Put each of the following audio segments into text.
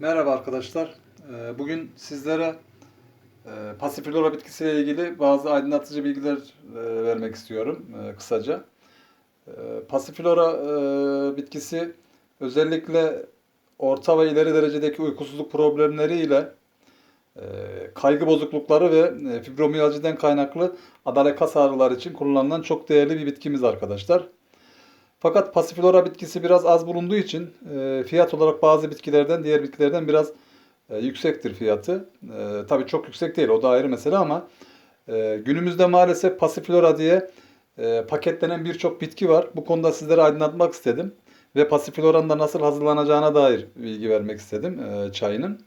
Merhaba arkadaşlar. Ee, Bugün sizlere e, Passiflora bitkisiyle ilgili bazı aydınlatıcı bilgiler e, vermek istiyorum e, kısaca. Passiflora e, bitkisi özellikle orta ve ileri derecedeki uykusuzluk problemleriyle kaygı bozuklukları ve fibromiyajiden kaynaklı adale kas ağrıları için kullanılan çok değerli bir bitkimiz arkadaşlar. Fakat pasiflora bitkisi biraz az bulunduğu için e, fiyat olarak bazı bitkilerden diğer bitkilerden biraz e, yüksektir fiyatı. E, tabii çok yüksek değil o da ayrı mesele ama e, günümüzde maalesef pasiflora diye e, paketlenen birçok bitki var. Bu konuda sizlere aydınlatmak istedim. Ve pasifloranın da nasıl hazırlanacağına dair bilgi vermek istedim e, çayının.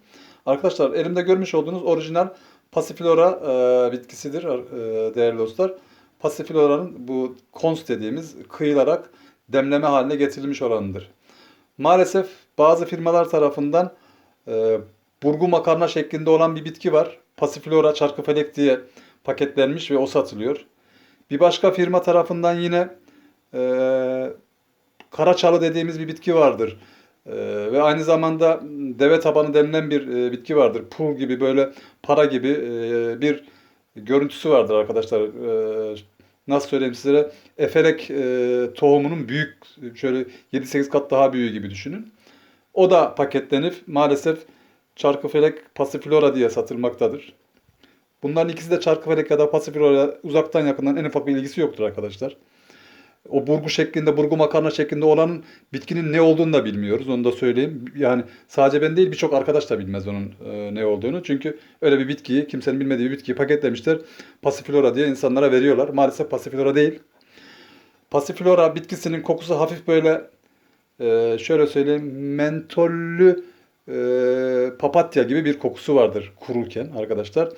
Arkadaşlar elimde görmüş olduğunuz orijinal pasiflora e, bitkisidir e, değerli dostlar. Pasiflora'nın bu kons dediğimiz kıyılarak demleme haline getirilmiş olanıdır. Maalesef bazı firmalar tarafından e, burgu makarna şeklinde olan bir bitki var. Passiflora çarkıfelek diye paketlenmiş ve o satılıyor. Bir başka firma tarafından yine e, karaçalı dediğimiz bir bitki vardır. E, ve aynı zamanda deve tabanı denilen bir e, bitki vardır. Pul gibi böyle para gibi e, bir görüntüsü vardır arkadaşlar. E, nasıl söyleyeyim size eferek e, tohumunun büyük şöyle 7-8 kat daha büyüğü gibi düşünün. O da paketlenip maalesef çarkıfelek pasiflora diye satılmaktadır. Bunların ikisi de çarkıfelek ya da pasiflora uzaktan yakından en ufak bir ilgisi yoktur arkadaşlar. O burgu şeklinde, burgu makarna şeklinde olanın bitkinin ne olduğunu da bilmiyoruz. Onu da söyleyeyim. Yani sadece ben değil birçok arkadaş da bilmez onun e, ne olduğunu. Çünkü öyle bir bitkiyi, kimsenin bilmediği bir bitkiyi paketlemişler. Passiflora diye insanlara veriyorlar. Maalesef passiflora değil. Passiflora bitkisinin kokusu hafif böyle e, şöyle söyleyeyim mentollü e, papatya gibi bir kokusu vardır kururken arkadaşlar.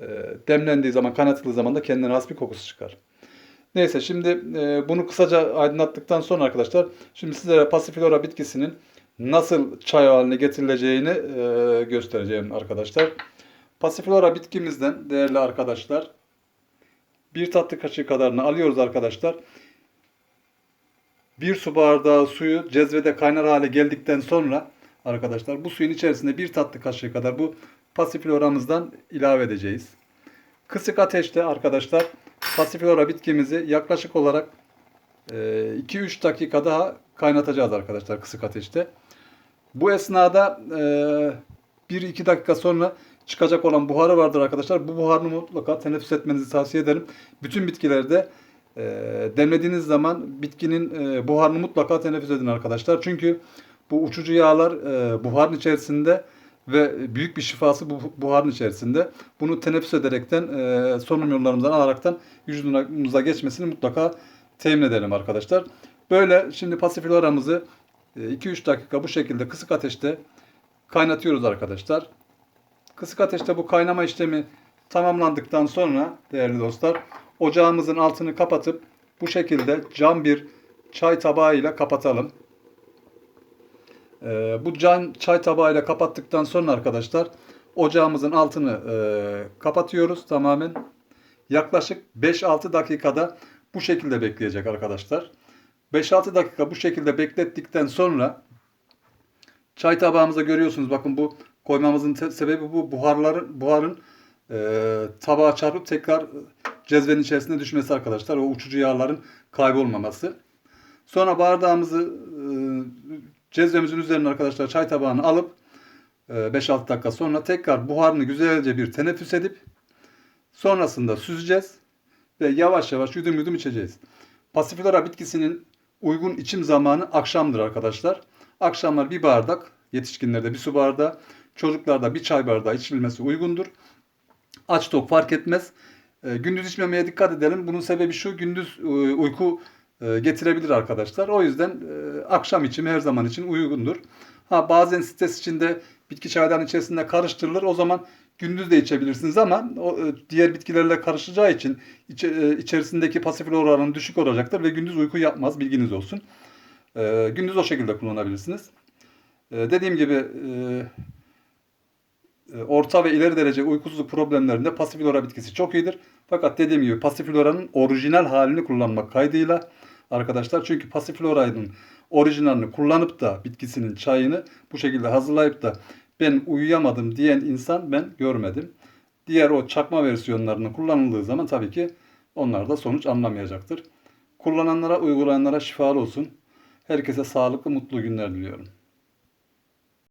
E, demlendiği zaman, kaynatıldığı zaman da kendine has bir kokusu çıkar. Neyse şimdi e, bunu kısaca aydınlattıktan sonra arkadaşlar şimdi sizlere Passiflora bitkisinin nasıl çay haline getirileceğini e, göstereceğim arkadaşlar. Passiflora bitkimizden değerli arkadaşlar bir tatlı kaşığı kadarını alıyoruz arkadaşlar. Bir su bardağı suyu cezvede kaynar hale geldikten sonra arkadaşlar bu suyun içerisinde bir tatlı kaşığı kadar bu Passiflora'mızdan ilave edeceğiz. Kısık ateşte arkadaşlar Passiflora bitkimizi yaklaşık olarak 2-3 e, dakika daha kaynatacağız arkadaşlar kısık ateşte. Bu esnada 1-2 dakika sonra çıkacak olan buharı vardır arkadaşlar. Bu buharını mutlaka teneffüs etmenizi tavsiye ederim. Bütün bitkilerde e, demlediğiniz zaman bitkinin e, buharını mutlaka teneffüs edin arkadaşlar. Çünkü bu uçucu yağlar buharın içerisinde ve büyük bir şifası bu buharın içerisinde. Bunu teneffüs ederekten, e, solunum yollarımızdan alaraktan vücudumuza geçmesini mutlaka temin edelim arkadaşlar. Böyle şimdi pasifiloramızı 2-3 dakika bu şekilde kısık ateşte kaynatıyoruz arkadaşlar. Kısık ateşte bu kaynama işlemi tamamlandıktan sonra değerli dostlar ocağımızın altını kapatıp bu şekilde cam bir çay tabağı ile kapatalım. Ee, bu can çay tabağıyla kapattıktan sonra arkadaşlar ocağımızın altını e, kapatıyoruz tamamen. Yaklaşık 5-6 dakikada bu şekilde bekleyecek arkadaşlar. 5-6 dakika bu şekilde beklettikten sonra çay tabağımıza görüyorsunuz bakın bu koymamızın sebebi bu buharların buharın e, tabağa çarpıp tekrar cezvenin içerisine düşmesi arkadaşlar. O uçucu yağların kaybolmaması. Sonra bardağımızı e, Cezvemizin üzerine arkadaşlar çay tabağını alıp 5-6 e, dakika sonra tekrar buharını güzelce bir teneffüs edip sonrasında süzeceğiz ve yavaş yavaş yudum yudum içeceğiz. Pasiflora bitkisinin uygun içim zamanı akşamdır arkadaşlar. Akşamlar bir bardak, yetişkinlerde bir su bardağı, çocuklarda bir çay bardağı içilmesi uygundur. Aç tok fark etmez. E, gündüz içmemeye dikkat edelim. Bunun sebebi şu, gündüz e, uyku getirebilir arkadaşlar. O yüzden akşam için her zaman için uygundur. Ha bazen stres içinde bitki çaylarının içerisinde karıştırılır. O zaman gündüz de içebilirsiniz ama o, e, diğer bitkilerle karışacağı için iç, içerisindeki pasifil oranı düşük olacaktır ve gündüz uyku yapmaz. Bilginiz olsun. gündüz o şekilde kullanabilirsiniz. dediğim gibi orta ve ileri derece uykusuzluk problemlerinde pasiflora bitkisi çok iyidir. Fakat dediğim gibi pasifloranın orijinal halini kullanmak kaydıyla arkadaşlar. Çünkü pasiflora'nın orijinalini kullanıp da bitkisinin çayını bu şekilde hazırlayıp da ben uyuyamadım diyen insan ben görmedim. Diğer o çakma versiyonlarının kullanıldığı zaman tabii ki onlar da sonuç anlamayacaktır. Kullananlara, uygulayanlara şifalı olsun. Herkese sağlıklı, mutlu günler diliyorum.